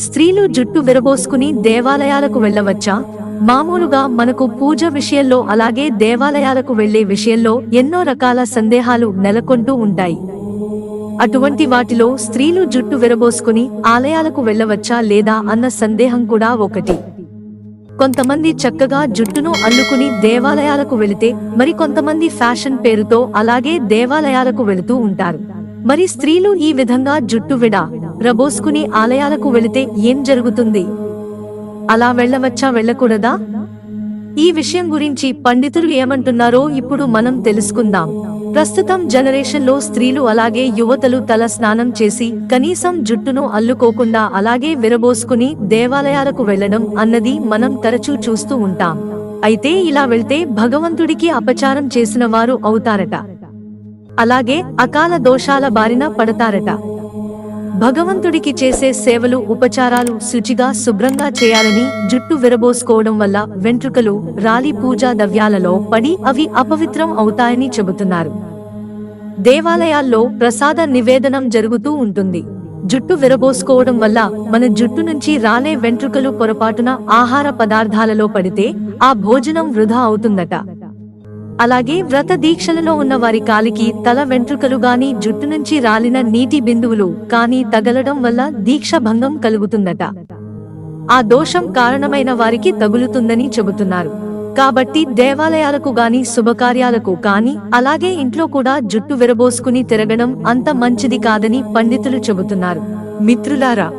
స్త్రీలు జుట్టు విరబోసుకుని దేవాలయాలకు వెళ్ళవచ్చా? మామూలుగా మనకు పూజ విషయంలో అలాగే దేవాలయాలకు వెళ్ళే విషయంలో ఎన్నో రకాల సందేహాలు నెలకొంటూ ఉంటాయి. అటువంటి వాటిలో స్త్రీలు జుట్టు విరబోసుకుని ఆలయాలకు వెళ్ళవచ్చా లేదా అన్న సందేహం కూడా ఒకటి. కొంతమంది చక్కగా జుట్టును అల్లుకుని దేవాలయాలకు వెళితే మరి కొంతమంది ఫ్యాషన్ పేరుతో అలాగే దేవాలయాలకు వెళుతూ ఉంటారు. మరి స్త్రీలు ఈ విధంగా జుట్టు విడా? రబోసుకుని ఆలయాలకు వెళితే ఏం జరుగుతుంది? అలా వెళ్ళవచ్చా వెళ్ళకూడదా? ఈ విషయం గురించి పండితులు ఏమంటున్నారో ఇప్పుడు మనం తెలుసుకుందాం. ప్రస్తుతం జనరేషన్లో స్త్రీలు అలాగే యువతలు తల స్నానం చేసి కనీసం జుట్టును అల్లుకోకుండా అలాగే విరబోసుకుని దేవాలయాలకు వెళ్ళడం అన్నది మనం తరచూ చూస్తూ ఉంటాం. అయితే ఇలా వెళ్తే భగవంతుడికి అపచారం చేసిన వారు అవుతారట. అలాగే అకాల దోషాల బారిన పడతారట. భగవంతుడికి చేసే సేవలు ఉపచారాలు శుచిగా శుభ్రంగా చేయాలని జుట్టు విరబోసుకోవడం వల్ల వెంట్రుకలు రాలి పూజా ద్రవ్యాలలో పడి అవి అపవిత్రం అవుతాయని చెబుతున్నారు. దేవాలయాల్లో ప్రసాద నివేదనం జరుగుతూ ఉంటుంది. జుట్టు విరబోసుకోవడం వల్ల మన జుట్టు నుంచి రాలే వెంట్రుకలు పొరపాటున ఆహార పదార్థాలలో పడితే ఆ భోజనం వృధా అవుతుందట. అలాగే వ్రత దీక్షలలో ఉన్న వారి కాలికి తల వెంట్రుకలు గాని జుట్టు నుంచి రాలిన నీటి బిందువులు కానీ తగలడం వల్ల దీక్ష భంగం కలుగుతుందట. ఆ దోషం కారణమైన వారికి తగులుతుందని చెబుతున్నారు. కాబట్టి దేవాలయాలకు గాని శుభకార్యాలకు కాని అలాగే ఇంట్లో కూడా జుట్టు విరబోసుకుని తిరగడం అంత మంచిది కాదని పండితులు చెబుతున్నారు. మిత్రులారా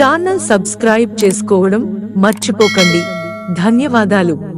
ఛానల్ సబ్స్క్రైబ్ చేసుకోవడం మర్చిపోకండి. ధన్యవాదాలు.